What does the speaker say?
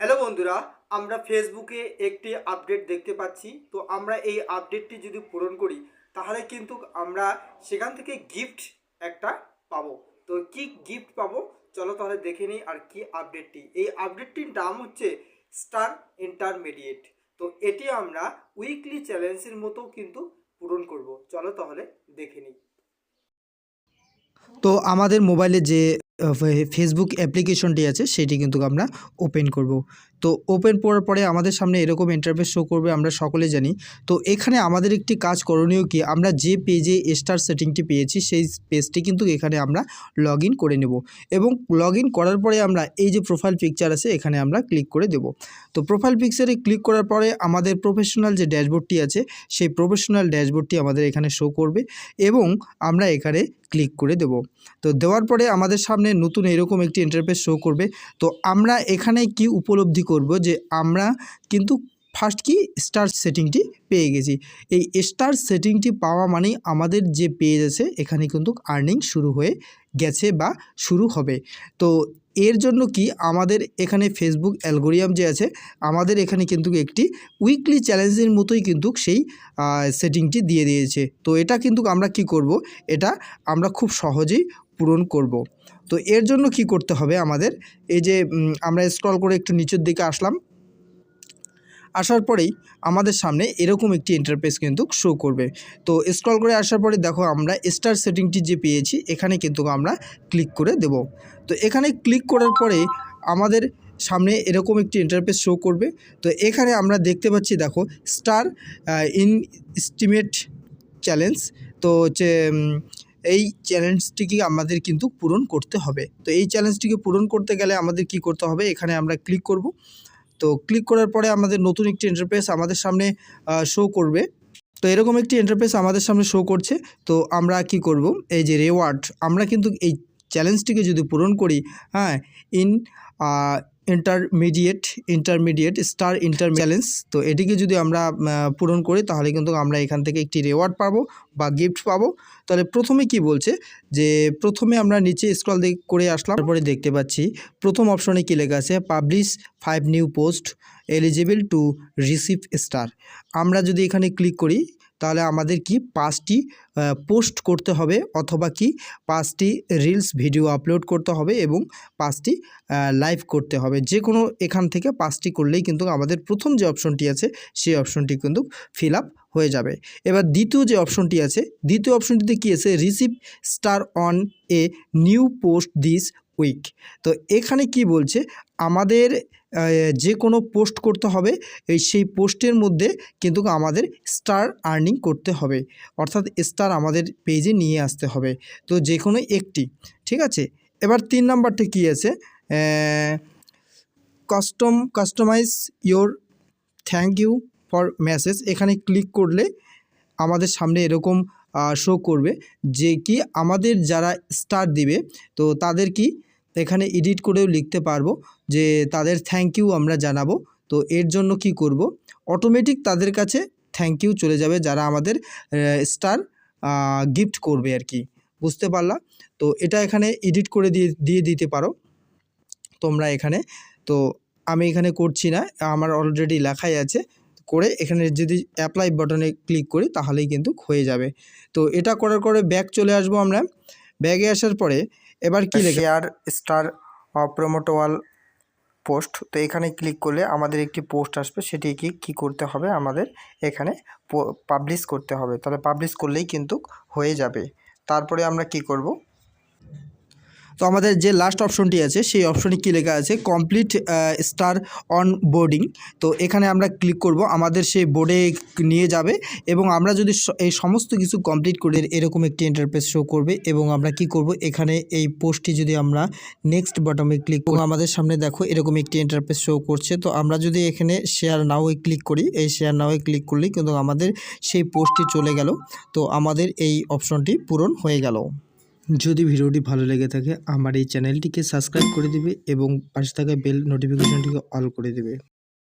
Hello বন্ধুরা, আমরা ফেসবুকে একটি আপডেট দেখতে পাচ্ছি। তো আমরা এই আপডেটটি যদি পূরণ করি, তাহলে কিন্তু আমরা সেখান থেকে গিফট একটা পাবো। তো কি গিফট পাবো? চলো তাহলে দেখে নিই আর কি আপডেটটি। এই আপডেটটির নাম হচ্ছে স্টার ইন্টারমিডিয়েট তো এটি আমরা উইকলি চ্যালেঞ্জের মতো কিন্তু পূরণ করব। চলো তাহলে দেখে নিই। তো আমাদের মোবাইলে যে ফেসবুক অ্যাপ্লিকেশনটি আছে, সেটি কিন্তু আমরা ওপেন করব। তো ওপেন করার পরে আমাদের সামনে এরকম ইন্টারফেস শো করবে, আমরা সকলে জানি। তো এখানে আমাদের একটি কাজ করণীয় কি, আমরা যে পেজে স্টার সেটিংটি পেয়েছি, সেই পেজটি কিন্তু এখানে আমরা লগ করে নেব। এবং লগ করার পরে আমরা এই যে প্রোফাইল পিকচার আছে, এখানে আমরা ক্লিক করে দেব। তো প্রোফাইল পিকচারে ক্লিক করার পরে আমাদের প্রফেশনাল যে ড্যাশবোর্ডটি আছে, সেই প্রফেশনাল ড্যাশবোর্ডটি আমাদের এখানে শো করবে এবং আমরা এখানে ক্লিক করে দেব। তো দেওয়ার পরে আমাদের সামনে নতুন এরকম একটি ইন্টারফেস শো করবে। তো আমরা এখানে কি উপলব্ধি করব যে আমরা কিন্তু ফার্স্ট কি স্টার সেটিংটি পেয়ে গেছি। এই স্টার সেটিংটি পাওয়া মানেই আমাদের যে পেজ আছে, এখানে কিন্তু আর্নিং শুরু হয়ে গেছে বা শুরু হবে। তো এর জন্য কি আমাদের এখানে ফেসবুক অ্যালগোরিয়াম যে আছে, আমাদের এখানে কিন্তু একটি উইকলি চ্যালেঞ্জের মতোই কিন্তু সেই সেটিংটি দিয়ে দিয়েছে। তো এটা কিন্তু আমরা কি করব, এটা আমরা খুব সহজেই পূরণ করব। তো এর জন্য কি করতে হবে আমাদের? এই যে আমরা স্ক্রল করে একটু নিচের দিকে আসলাম। আসার পরেই আমাদের সামনে এরকম একটি ইন্টারফেস কিন্তু শো করবে। তো স্ক্রল করে আসার পরে দেখো, আমরা স্টার সেটিংটি যে পেয়েছি, এখানে কিন্তু আমরা ক্লিক করে দেব। তো এখানে ক্লিক করার পরে আমাদের সামনে এরকম একটি ইন্টারফেস শো করবে। তো এখানে আমরা দেখতে পাচ্ছি, দেখো স্টার ইন এস্টিমেট চ্যালেঞ্জ তো হচ্ছে এই চ্যালেঞ্জটিকে আমাদের কিন্তু পূরণ করতে হবে। তো এই চ্যালেঞ্জটিকে পূরণ করতে গেলে আমাদের কি করতে হবে? এখানে আমরা ক্লিক করব। তো ক্লিক করার পরে আমাদের নতুন একটি ইন্টারফেস আমাদের সামনে শো করবে। তো এরকম একটি ইন্টারফেস আমাদের সামনে শো করছে। তো আমরা কি করব? এই যে রেওয়ার্ড আমরা কিন্তু এই চ্যালেঞ্জটিকে যদি পূরণ করি হ্যাঁ in intermediate intermediate star inter challenge তো এটিকে যদি আমরা পূরণ করি, তাহলে কিন্তু আমরা এখান থেকে একটি রেওয়ার্ড পাবো বা গিফট পাবো। তাহলে প্রথমে কি বলছে? যে প্রথমে আমরা নিচে স্ক্রল করে আসলাম, তারপরে দেখতে পাচ্ছি প্রথম অপশনে কি লেখা আছে? Publish five new post eligible to receive star আমরা যদি এখানে ক্লিক করি তাহলে আমাদের কি পাঁচটি পোস্ট করতে হবে অথবা কি পাঁচটি রিলস ভিডিও আপলোড করতে হবে এবং পাঁচটি লাইভ করতে হবে। যে কোনো এখান থেকে পাঁচটি করলেই কিন্তু আমাদের প্রথম যে অপশনটি আছে, সেই অপশনটি কিন্তু ফিল আপ হয়ে যাবে। এবার দ্বিতীয় যে অপশনটি আছে, দ্বিতীয় অপশনটিতে কী আছে? Receive star on a new post this week তো এখানে কি বলছে? আমাদের যে কোনো পোস্ট করতে হবে, এই সেই পোস্টের মধ্যে কিন্তু আমাদের স্টার আর্নিং করতে হবে। অর্থাৎ স্টার আমাদের পেজে নিয়ে আসতে হবে। তো যে কোনো একটি, ঠিক আছে? এবার তিন নাম্বারটা কী আছে? Custom customize your thank you for message এখানে ক্লিক করলে আমাদের সামনে এরকম শো করবে যে কি আমাদের যারা স্টার দিবে, তো তাদের কি এখানে এডিট করেও লিখতে পারব যে তাদের থ্যাংক ইউ আমরা জানাব। তো এর জন্য কি করব? অটোমেটিক তাদের কাছে থ্যাংক ইউ চলে যাবে যারা আমাদের স্টার গিফট করবে আর কি। বুঝতে পারলা? তো এটা এখানে এডিট করে দিয়ে দিয়ে দিতে পারো। তোমরা এখানে, তো আমি এখানে করছি না, আমার অলরেডি লেখাই আছে। করে এখানে যদি অ্যাপ্লাই বাটনে ক্লিক করি তাহলেই কিন্তু হয়ে যাবে। তো এটা করার পরে ব্যাগ চলে আসব আমরা। ব্যাগে আসার পরে এবার কি লেখে শেয়ার স্টার প্রোমোটোয়াল পোস্ট তো এখানে ক্লিক করলে আমাদের একটি পোস্ট আসবে সেটি কি কী করতে হবে? আমাদের এখানে পাবলিশ করতে হবে। তাহলে পাবলিশ করলেই কিন্তু হয়ে যাবে। তারপরে আমরা কি করব? তো আমাদের যে লাস্ট অপশনটি আছে, সেই অপশনে কী লেখা আছে? কমপ্লিট স্টার অন বোর্ডিং তো এখানে আমরা ক্লিক করব, আমাদের সেই বোর্ডে নিয়ে যাবে এবং আমরা যদি এই সমস্ত কিছু কমপ্লিট করে, এরকম একটি ইন্টারফেস শো করবে এবং আমরা কি করব? এখানে এই পোস্টটি যদি আমরা নেক্সট বটমে ক্লিক করব আমাদের সামনে দেখো এরকম একটি ইন্টারফেস শো করছে। তো আমরা যদি এখানে শেয়ার নাওয়ে ক্লিক করি, এই শেয়ার নাওয়ে ক্লিক করলেই কিন্তু আমাদের সেই পোস্টটি চলে গেল। তো আমাদের এই অপশনটি পূরণ হয়ে গেল। যদি ভিডিওটি ভালো লেগে থাকে, আমার এই চ্যানেলটিকে সাবস্ক্রাইব করে দিবে এবং পাশে থাকা বেল নোটিফিকেশনটিকে অল করে দেবে।